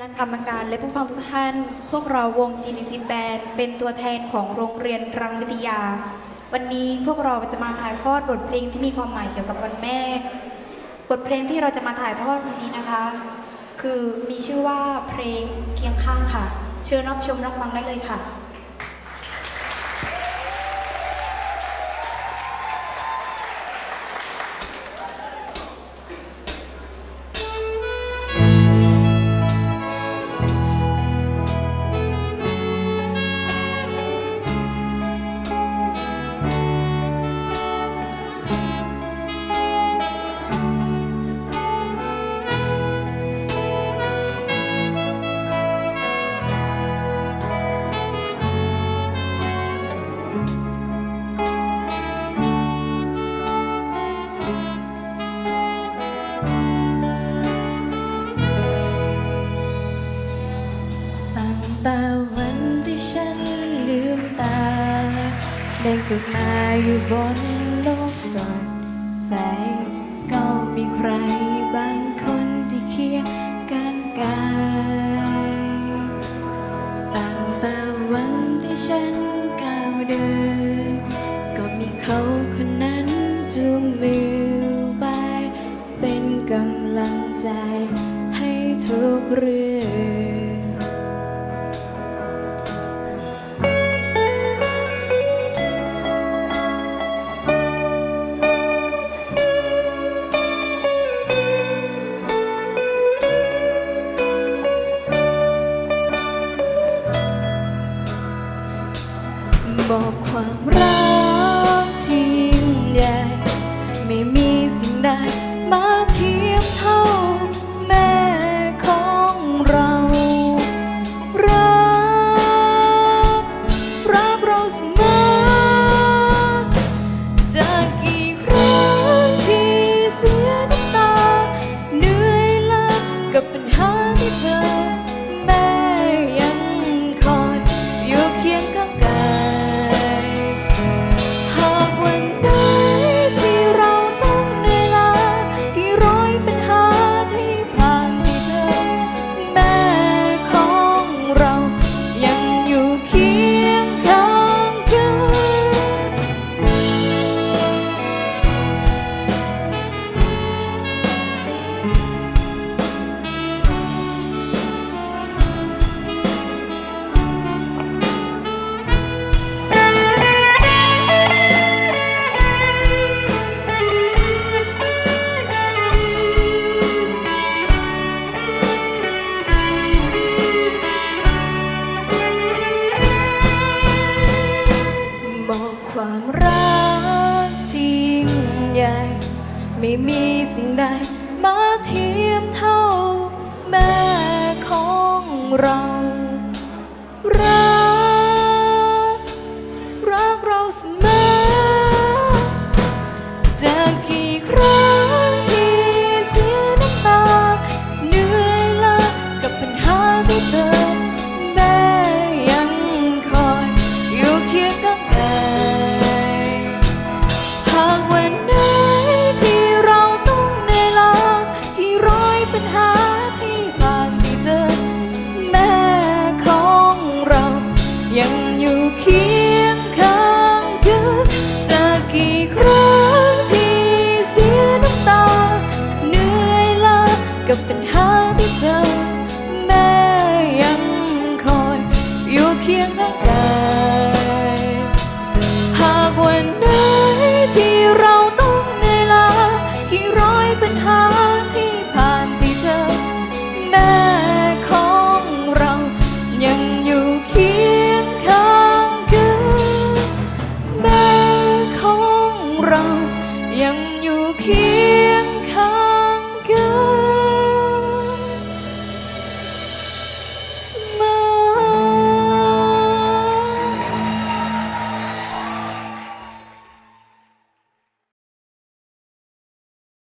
กรรมการและผู้ฟังทุกท่าน พวกเราวงจีนิซิแบนเป็นตัวแทนของโรงเรียนรังวิทยา วันนี้พวกเราจะมาถ่ายทอดบทเพลงที่มีความหมายเกี่ยวกับวันแม่ บทเพลงที่เราจะมาถ่ายทอดวันนี้นะคะ คือมีชื่อว่าเพลงเคียงข้างค่ะ เชิญรับชมรับฟังได้เลยค่ะ ได้เกิดมาอยู่บนโลกสดใส ก็มีใครบางคนที่เคียงกันกายตั้งแต่วันที่ฉันก้าวเดิน ก็มีเขาคนนั้นจูงมือไป เป็นกำลังใจให้ทุกเรื่อง กที่ยิ่ใหญ่ ไม่มีสิ่งใดมาเทียมเท่าแม่ของเรา รัก รักเราเสมอจากกี่ครั้งที่เสียน้ำตาเหนื่อยล้ากับปัญหาที่เธอแม่ยังคอยอยู่เคียงข้างกัน นั้นหากวันไหนที่เราต้องเหนื่ลากี่ร้อยปัญหาที่ผ่านไปเจอ แม่ของเรายังอยู่เคียงข้างกันแม่ของเรายังอยู่